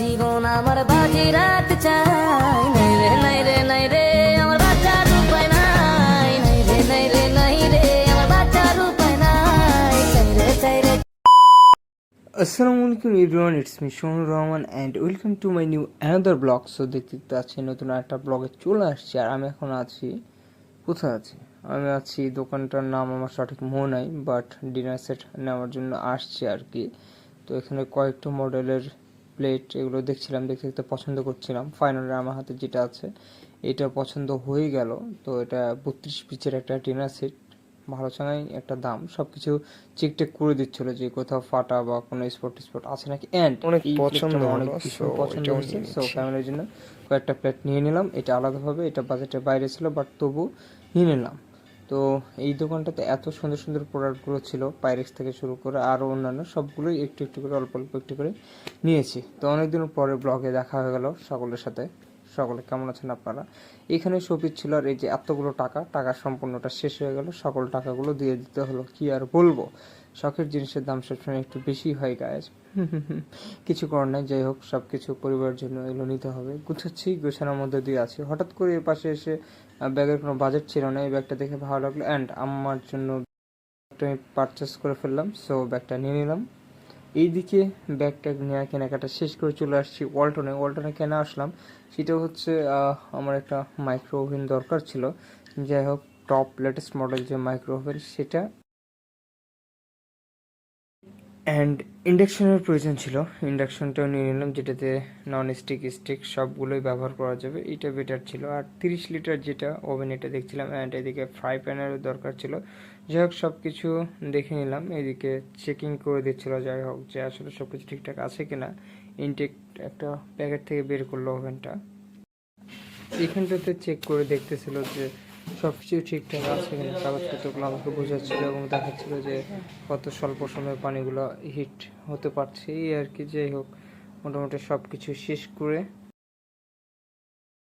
জীবন আমার বাজি চাই। নাই রে নাই রে নাই রে, আমার বাচ্চার উপায় নাই। নাই রে নাই রে নাই রে, আমার বাচ্চার উপায় নাই। চাই রে চাই রে। আসসালামু আলাইকুম everyone it's me সোনুর Rahman and welcome to my new another blog so দেখতে আছি নতুন একটা ব্লগে চলে আসছি, আর আমি এখন আছি, কোথায় আছি? আমি আছি, দোকানটার নাম আমার সঠিক মনে নাই বাট ডিনার সেট নেওয়ার জন্য আসছি আর কি। তো এখানে কয়েকটা মডেলের প্লেট এগুলো দেখছিলাম দেখতে দেখতে পছন্দ করছিলাম। ফাইনালি আমার হাতে যেটা আছে এটা পছন্দ হয়ে গেল। তো এটা বত্রিশ পিচের একটা ডিনার সেট ভালো চাঙাই একটা দাম। সবকিছু চেক টেক করে দিচ্ছিল যে কোথাও ফাটা বা কোনো স্পট স্পট আছে নাকি। অ্যান্ড অনেক পছন্দ অনেক কিছু পছন্দ হয়েছে। সো ফ্যামিলির জন্য কয়েকটা প্লেট নিয়ে নিলাম। এটা আলাদাভাবে এটা বাজেটের বাইরে ছিল বাট তবু নিয়ে নিলাম। তো এই দোকানটাতে এত সুন্দর সুন্দর প্রোডাক্টগুলো ছিল পাইরেক্স থেকে শুরু করে আরও অন্যান্য সবগুলোই একটু একটু করে, অল্প অল্প একটু করে নিয়েছি। তো অনেকদিন পরে ব্লগে দেখা হয়ে গেল সকলের সাথে। সকলে কেমন আছেন আপনারা? এখানে শপিস ছিল আর এই যে এতগুলো টাকা টাকা সম্পূর্ণটা শেষ হয়ে গেল। সকল টাকাগুলো দিয়ে দিতে হলো, কি আর বলব? শখের জিনিসের দাম সবসময় একটু বেশি হয় গায়ে কিছু করার নাই, যাই হোক সব কিছু পরিবারের জন্য এগুলো নিতে হবে। গুছাচ্ছি, গোছানোর মধ্যে দিয়ে আছি। হঠাৎ করে এর পাশে এসে ব্যাগের কোনো বাজেট ছিল না, এই ব্যাগটা দেখে ভালো লাগল। অ্যান্ড আমার জন্য আমি পারচেস করে ফেললাম সো ব্যাগটা নিয়ে নিলাম। এইদিকে ব্যাগটা নেওয়া কেনাকাটা শেষ করে চলে আসছি ওয়ালটনে ওয়ালটনে কেনা আসলাম। সেটা হচ্ছে আমার একটা মাইক্রো ওভেন দরকার ছিল। যাই হোক টপ লেটেস্ট মডেল যে মাইক্রো ওভেন সেটা অ্যান্ড ইন্ডাকশনের প্রয়োজন ছিল। ইন্ডাকশনটাও নিয়ে নিলাম, যেটাতে নন স্টিক স্টিক সবগুলোই ব্যবহার করা যাবে। এটা বেটার ছিল। আর তিরিশ লিটার যেটা ওভেন এটা দেখছিলাম অ্যান্ড এদিকে ফ্রাই প্যানেরও দরকার ছিল। যাই হোক সব কিছু দেখে নিলাম। এদিকে চেকিং করে দিচ্ছিল, যাই হোক যে আসলে সব কিছু ঠিকঠাক আছে কিনা। ইনটেক একটা প্যাকেট থেকে বের করল ওভেনটা এখানটাতে চেক করে দেখতেছিল যে সব কিছু ঠিকঠাক আছে কিনা কাগজপত্রগুলো আমাকে বোঝাচ্ছিল এবং দেখাচ্ছিল যে কত স্বল্প সময়ে পানিগুলো হিট হতে পারছে। এই আর কি যাই হোক মোটামুটি সব কিছু শেষ করে।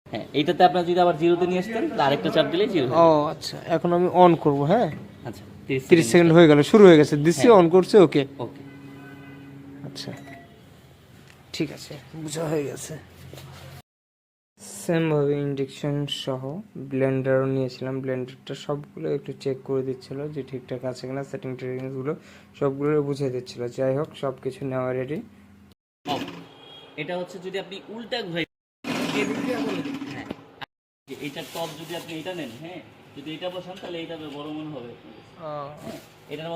হ্যাঁ এইটাতে আপনার যদি আবার জিরোতে নিয়ে আসতেন তাহলে আরেকটা চাপ দিলেই জিরো ও আচ্ছা এখন আমি অন করব হ্যাঁ? আচ্ছা তিরিশ সেকেন্ড। হয়ে গেল শুরু হয়ে গেছে। দিচ্ছি অন করছে ওকে ওকে আচ্ছা ঠিক আছে বোঝা হয়ে গেছে। সেমভাবে ইন্ডাকশন সহ ব্লেন্ডারও নিয়েছিলাম। ব্লেন্ডারটা সবগুলো একটু চেক করে দিচ্ছিল যে ঠিকঠাক আছে কিনা সেটিং টেটিংসগুলো সবগুলো বুঝিয়ে দিচ্ছিল। যাই হোক সব কিছু নেওয়া রেডি এটা হচ্ছে যদি আপনি উল্টা ঘুরাই হ্যাঁ। এইটার টপ যদি আপনি এটা নেন হ্যাঁ। যদি এটা বসান তাহলে এটা বড় মনে হবে হ্যাঁ। এটার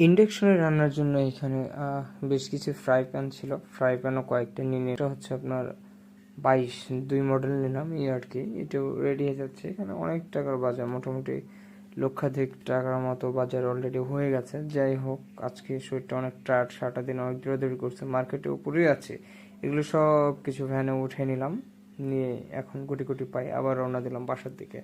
ইন্ডাকশনে রান্নার জন্য এখানে বেশ কিছু ফ্রাই প্যান ছিল। ফ্রাই প্যানও কয়েকটা নিয়ে। এটা হচ্ছে আপনার বাইশ, দুই মডেল নিলাম এই আর কি। এটাও রেডি হয়ে যাচ্ছে। এখানে অনেক টাকার বাজার, মোটামুটি লক্ষাধিক টাকার মতো বাজার অলরেডি হয়ে গেছে। যাই হোক, আজকে শরীরটা অনেক টায়ার্ড সারাটা দিন অনেক দৌড়াদৌড়ি করছে মার্কেটে উপরেই আছে। এগুলো সব কিছু ভ্যানে উঠে নিলাম। নিয়ে এখন কোটি কোটি পাই আবার রওনা দিলাম বাসার দিকে।